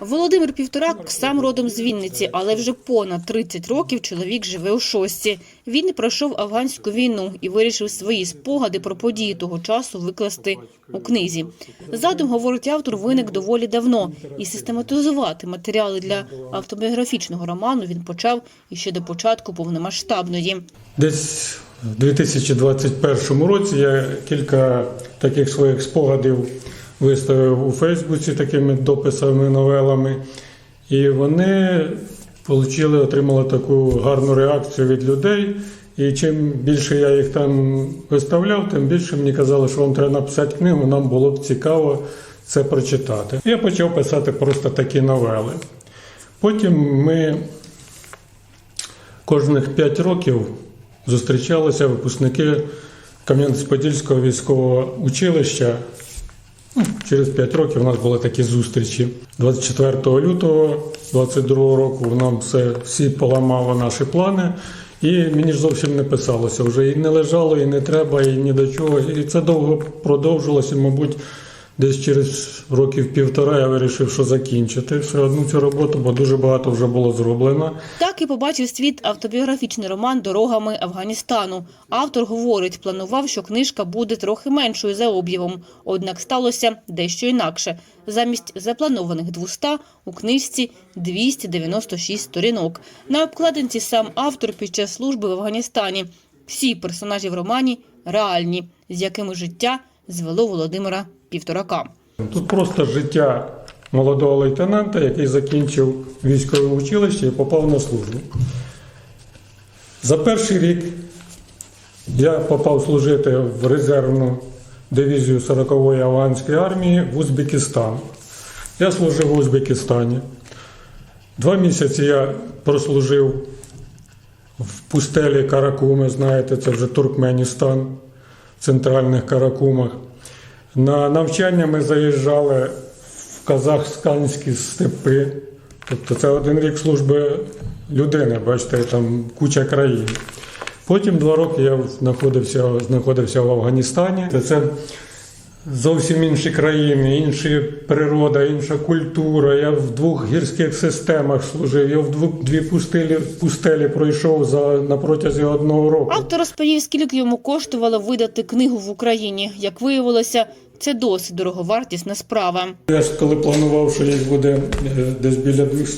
Володимир Півторак сам родом з Вінниці, але вже понад 30 років чоловік живе у шостці. Він пройшов афганську війну і вирішив свої спогади про події того часу викласти у книзі. Задум, говорить автор, виник доволі давно, і систематизувати матеріали для автобіографічного роману він почав іще до початку повномасштабної. Десь в 2021 році я кілька таких своїх спогадів виставив у Фейсбуці такими дописами, новелами. І вони отримали, отримали таку гарну реакцію від людей. І чим більше я їх там виставляв, тим більше мені казали, що вам треба написати книгу, нам було б цікаво це прочитати. Я почав писати просто такі новели. Потім ми кожних 5 років зустрічалися випускники Кам'янець-Подільського військового училища. Ну, Через 5 років у нас були такі зустрічі. 24 лютого 22 року нам все, всі поламало наші плани. І мені ж зовсім не писалося вже і не лежало, і не треба, і ні до чого. І це довго продовжилося, мабуть, десь через років півтора я вирішив, що закінчити все одну цю роботу, бо дуже багато вже було зроблено. Так і побачив світ автобіографічний роман Дорогами Афганістану. Автор говорить, планував, що книжка буде трохи меншою за об'ємом, однак сталося дещо інакше. Замість запланованих 200 у книжці 296 сторінок. На обкладинці сам автор під час служби в Афганістані. Всі персонажі в романі реальні, з якими життя звело Володимира Півторака. Тут просто життя молодого лейтенанта, який закінчив військове училище і попав на службу. За перший рік я попав служити в резервну дивізію 40-ї афганської армії в Узбекистан. Я служив в Узбекистані. Два місяці я прослужив в пустелі Каракуми, знаєте, це вже Туркменістан, в центральних Каракумах. На навчання ми заїжджали в казахстанські степи. Тобто це один рік служби людини, бачите, там куча країн. Потім два роки я знаходився, знаходився в Афганістані. Це зовсім інші країни, інша природа, інша культура. Я в двох гірських системах служив. Я в двох дві пустелі, пустелі пройшов за на протязі одного року. Автор розповів, скільки йому коштувало видати книгу в Україні. Як виявилося, це досить дороговартісна справа. Я ж коли планував, що їх буде е, десь біля 200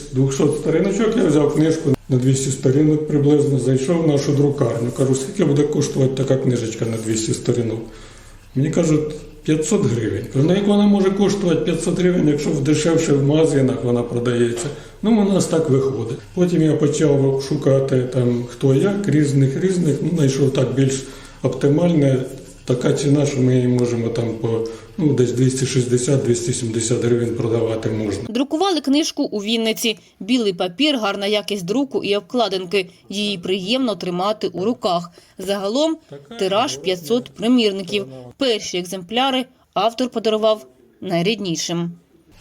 сторіночок, я взяв книжку на 200 сторінок приблизно, зайшов в нашу друкарню. Кажу, скільки буде коштувати така книжечка на 200 сторінок? Мені кажуть, 500 гривень. Кажу, ну як вона може коштувати 500 гривень, якщо в дешевше в магазинах вона продається? Ну, у нас так виходить. Потім я почав шукати там хто як, різних різних, ну, знайшов так більш оптимальне. Така ціна, що ми її можемо там по ну, десь 260-270 гривень продавати можна. Друкували книжку у Вінниці. Білий папір, гарна якість друку і обкладинки. Її приємно тримати у руках. Загалом тираж 500 примірників. Перші екземпляри автор подарував найріднішим.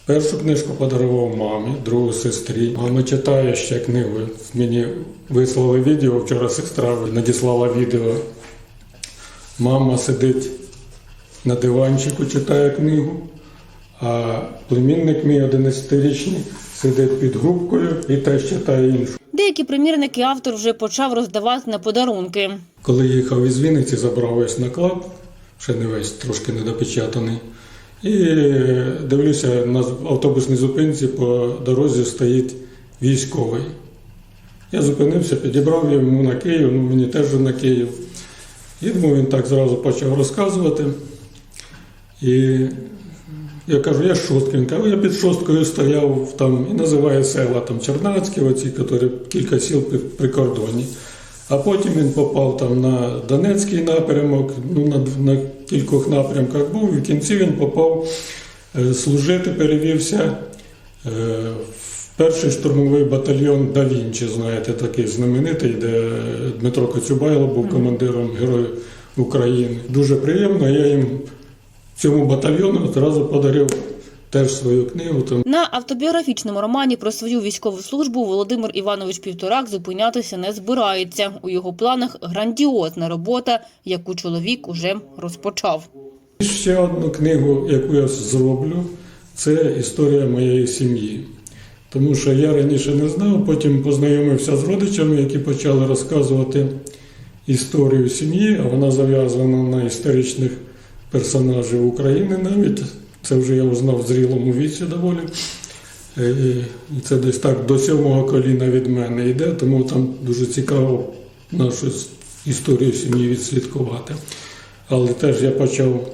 Першу книжку подарував мамі, другу сестрі. Мама читає ще книгу. Мені вислали відео, вчора сестра надіслала відео. Мама сидить на диванчику, читає книгу, а племінник мій 11-річний сидить під губкою і теж читає іншу. Деякі примірники автор вже почав роздавати на подарунки. Коли їхав із Вінниці, забрав весь наклад, ще не весь, трошки недопечатаний. І дивлюся, на автобусній зупинці по дорозі стоїть військовий. Я зупинився, підібрав йому на Київ, ну мені теж на Київ. Думаю, він так зразу почав розказувати. І я кажу, я з шостки. Він каже, я під шосткою стояв там і називає села там Чернацькі, оці, які кілька сіл при, кордоні. А потім він попав там на Донецький напрямок, ну, на, на кількох напрямках був, і в кінці він попав е, служити, перевівся е, в перший штурмовий батальйон Да Вінчі, знаєте, такий знаменитий, де Дмитро Коцюбайло був командиром Героїв України. Дуже приємно, я їм цьому батальйону одразу подарив теж свою книгу. Тому На автобіографічному романі про свою військову службу Володимир Іванович Півторак зупинятися не збирається. У його планах грандіозна робота, яку чоловік уже розпочав. Ще одну книгу, яку я зроблю, це історія моєї сім'ї. Тому що я раніше не знав, потім познайомився з родичами, які почали розказувати історію сім'ї, а вона зав'язана на історичних персонажів України навіть. Це вже я узнав в зрілому віці доволі. Е, І це десь так до сьомого коліна від мене йде, тому там дуже цікаво нашу історію сім'ї відслідкувати. Але теж я почав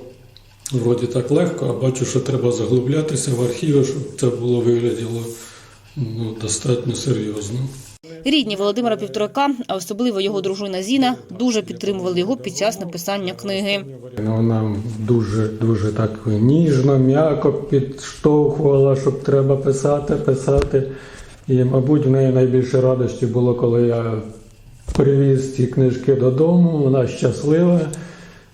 вроді так легко, а бачу, що треба заглублятися в архіви, щоб це було вигляділо ну, достатньо серйозно. Рідні Володимира Півторака, а особливо його дружина Зіна, дуже підтримували його під час написання книги. Ну, Вона дуже дуже так ніжно, м'яко підштовхувала, щоб треба писати, писати. І, мабуть, в неї найбільше радості було, коли я привіз ці книжки додому. Вона щаслива.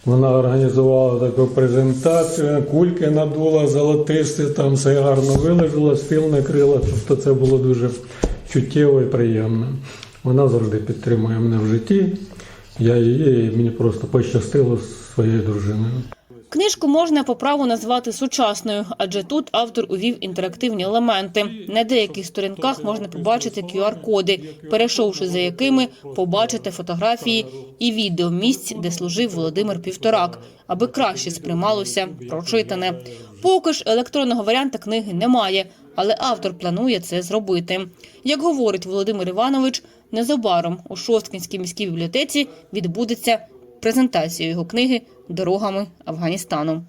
Вона організувала таку презентацію, кульки надула, золотисті, там все гарно вилежала, стіл накрила. Тобто це було дуже чуттєво і приємно. Вона завжди підтримує мене в житті. Я її, мені просто пощастило з своєю дружиною. Книжку можна по праву назвати сучасною, адже тут автор увів інтерактивні елементи. На деяких сторінках можна побачити QR-коди, перейшовши за якими побачите фотографії і відео місць, де служив Володимир Півторак, аби краще сприймалося прочитане. Поки ж електронного варіанта книги немає, але автор планує це зробити. Як говорить Володимир Іванович, незабаром у Шосткінській міській бібліотеці відбудеться презентація його книги Дорогами Афганістану.